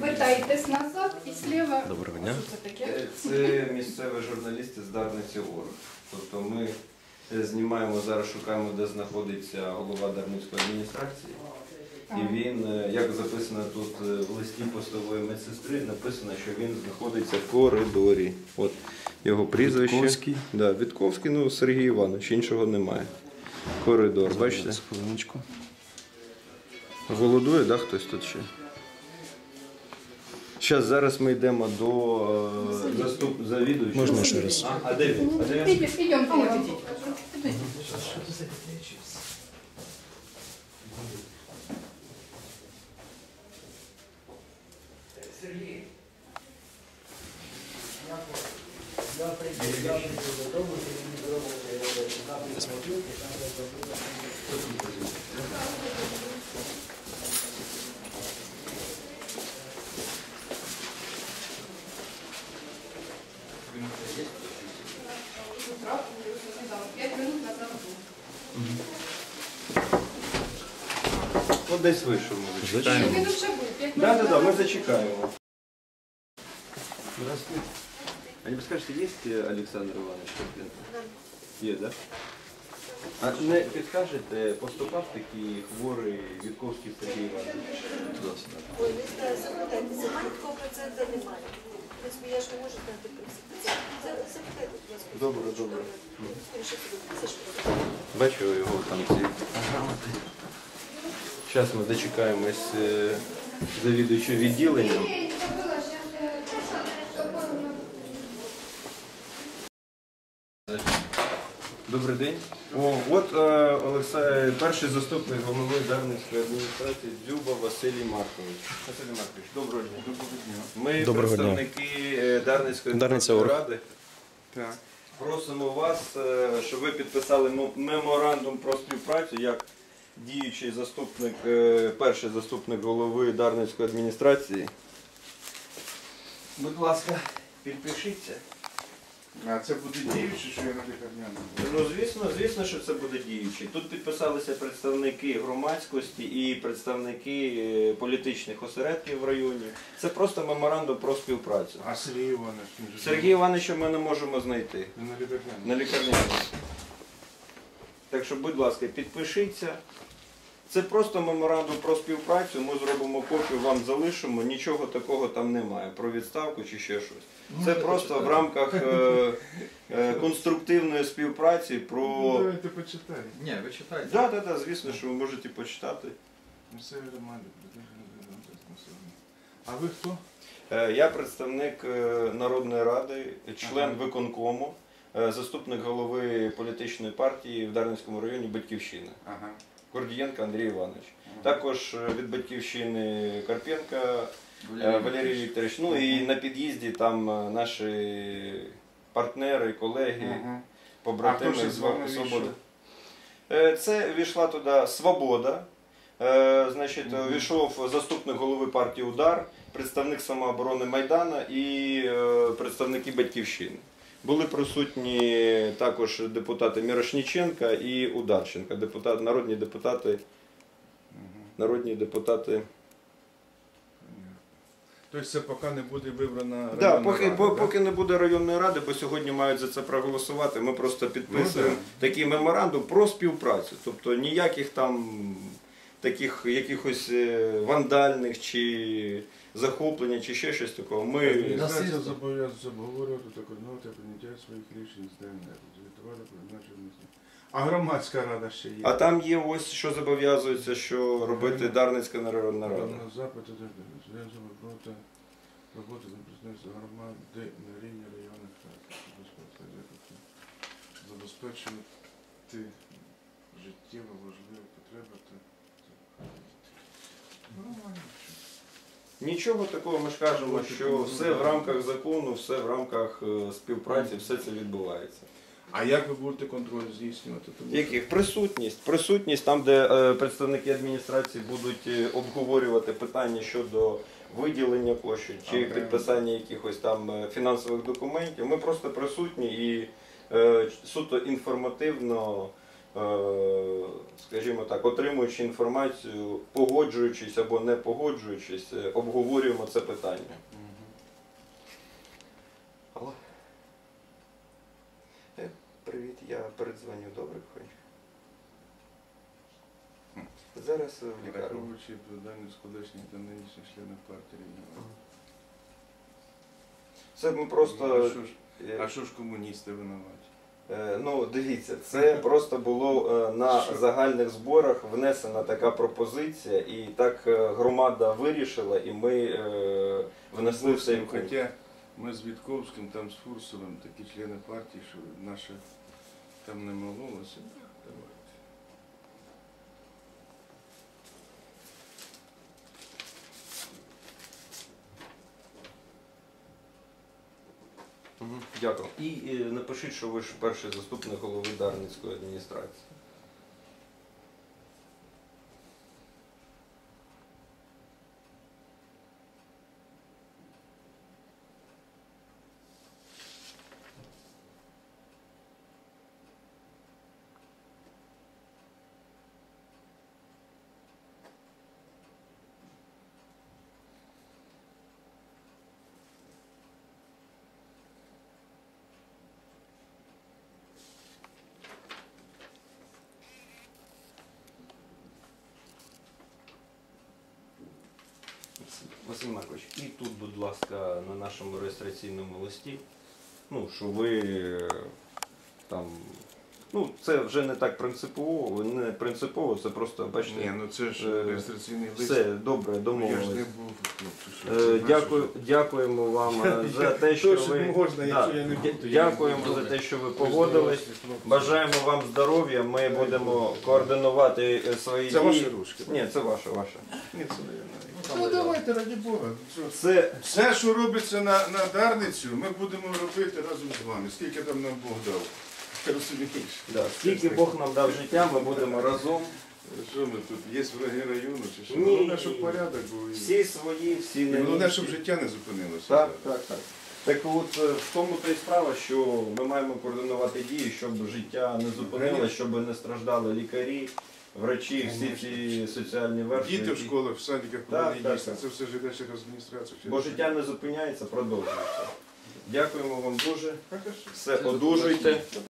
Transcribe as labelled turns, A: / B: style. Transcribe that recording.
A: Вертайтесь назад і сліва.
B: Доброго дня.
A: Це?
C: Е, місцеві журналісти з Дарниці Орг. Тобто ми е, знімаємо зараз, шукаємо, де знаходиться голова Дарницької адміністрації. І він, е, як записано тут в листі постової медсестри, написано, що він знаходиться в коридорі. От його прізвище.
B: Вітковський.
C: Да, Вітковський, ну Сергій Іванович, іншого немає. Коридор, бачите?
B: Зараз, хвилиночку.
C: Голодує, да, хтось тут ще? Зараз, зараз ми йдемо до е, заступ завідуючого.
B: Можна ще раз?
C: А, а де він? А де він?
A: Ідіть, ідемте, я вам покажу. Ідіть. П'ять минут назад був.
C: От десь вийшов, ми зачекаємо.
A: Він вже був.
C: Да,
A: минут
C: да, да, ми зачекаємо. Здравствуйте. А не подскажете, есть э, Александр Иванович Карпенко? Є, да? А не підкажете, поступав такий хворий Вітковський Сергій Іванович?
D: Ой, не знаю, запитайте, немає такого процента немає. В принципі, я ж не можу знати будь ласка.
C: Добре, добре. Бачу його там ці грамоти. Зараз ми дочекаємось е, завідуючого відділенням. Добрий день. О, от е, Олексій, перший заступник голови Дарницької адміністрації Дзюба Василій Маркович. Василій Маркович, доброго дня. Доброго дня. Ми
B: Доброго
C: представники е, Дарницької
B: Дарниця
C: обласної Ради. Просимо вас, е, щоб ви підписали меморандум про співпрацю як діючий заступник, е, перший заступник голови Дарницької адміністрації. Будь ласка, підпишіться.
E: А це буде діючи, що я на лікарняному?
C: Ну, звісно, звісно, що це буде діючий. Тут підписалися представники громадськості і представники е, політичних осередків в районі. Це просто меморандум про співпрацю.
E: А Сергій Іванович, він же
C: Сергія Івановича ми не можемо знайти.
E: він на лікарняному.
C: на лікарняному. Так що, будь ласка, підпишіться. Це просто меморандум про співпрацю. Ми зробимо копію, вам залишимо. Нічого такого там немає про відставку чи ще щось. Це просто в рамках е, е, конструктивної співпраці
E: Ну,
C: про.
E: давайте почитаємо.
F: Ні, ви читайте.
C: Так, так, так, звісно, що ви можете почитати.
E: Місцеві громади. А ви хто?
C: Е, Я представник е, Народної ради, член виконкому, е, заступник голови політичної партії в Дарницькому районі Батьківщина.
E: Ага.
C: Гордієнко Андрій Іванович. Також е, від батьківщини Карпенка е, Валерій Вікторович. Ну і на під'їзді там е, наші партнери, колеги, побратими з «Свободи». Це війшла туди Свобода. Значить, війшов заступник голови партії Удар, представник самооборони Майдана і представники Батьківщини. Були присутні також депутати Мірошніченка і Ударченка, депутат, народні депутати, народні депутати.
E: Тобто це поки не буде вибрана
C: Да, поки,
E: рада,
C: по-
E: да?
C: поки не буде районної ради, бо сьогодні мають за це проголосувати. Ми просто підписуємо
E: Ну,
C: такий меморандум про співпрацю. Тобто ніяких там таких якихось е, вандальних чи захоплення, чи ще щось такого. Ми
E: Адміністрація зобов'язується обговорювати та координувати прийняття своїх рішень з ДНР. Про. А громадська рада ще є.
C: а там є ось що зобов'язується, що робити Дарницька народна рада.
E: На запити зв'язок проти роботи за представництво громади на рівні районних рад. Забезпечувати життєво важливі потреби та.
C: Нічого такого, ми ж кажемо, що все в рамках закону, все в рамках е, співпраці, все це відбувається.
E: А як ви будете контроль здійснювати? Тому що-
C: Яких присутність? Присутність там, де е, представники адміністрації будуть е, обговорювати питання щодо виділення коштів чи
E: Окей.
C: підписання якихось там е, фінансових документів. Ми просто присутні і е, суто інформативно скажімо так, отримуючи інформацію, погоджуючись або не погоджуючись, е, обговорюємо це питання. Алло. Е, Привіт, я передзвоню, добре, Конь? Зараз е, в лікарні.
E: Враховуючи відповідальність колишніх та нинішніх членів партії.
C: Це ми
E: А
C: просто.
E: що ж,
C: е,
E: а що ж комуністи винуваті?
C: Е, Ну, дивіться, це просто було е, на загальних зборах внесена така пропозиція, і так е, громада вирішила, і ми внесли внесли в.
E: Хоча ми з Вітковським, там з Фурсовим, такі члени партії, що наше там не мололося. Давайте.
C: Мгм, Дякую. І е, напишіть, що ви ж перший заступник голови Дарницької адміністрації. Василь Маркович, і тут, будь ласка, на нашому реєстраційному листі, ну, що ви е, там. Ну, це вже не так принципово, не принципово, це просто, бачите,
E: Ні, ну це ж
C: е,
E: реєстраційний лист.
C: все добре,
E: Я ж
C: домовились.
E: не був, що
C: Е, Дякую, дякуємо вам е, за те, що
E: Точно
C: ви
E: можна, якщо я не буду, то я не
C: дякуємо за те, що ви погодились. Бажаємо вам здоров'я. Ми будемо координувати е, свої
E: Це
C: дії.
E: ваші ручки?
C: Ні, це ваше, ваше.
E: Ні, це не я. Ну давайте, раді Бога.
C: Це
E: Все, що робиться на, на Дарницю, ми будемо робити разом з вами. Скільки там нам Бог дав. Розумієш?
C: да, скільки Бог нам дав життя, ми будемо разом.
E: Що ми тут? Є враги району чи що?
C: Ні.
E: Головне, щоб порядок був.
C: Всі свої, всі
E: І
C: на
E: головне, щоб життя не зупинилося.
C: Так, так, так. Так от е, в тому то і справа, що ми маємо координувати дії, щоб життя не зупинилося, щоб не страждали лікарі, врачі, всі ці соціальні верстви.
E: Діти в школах, в садиках
C: Так,
E: повинні
C: так,
E: їсти.
C: так.
E: Це все ж йде через адміністрацію.
C: Бо життя не зупиняється, продовжується. Дякуємо вам дуже. Все, одужуйте.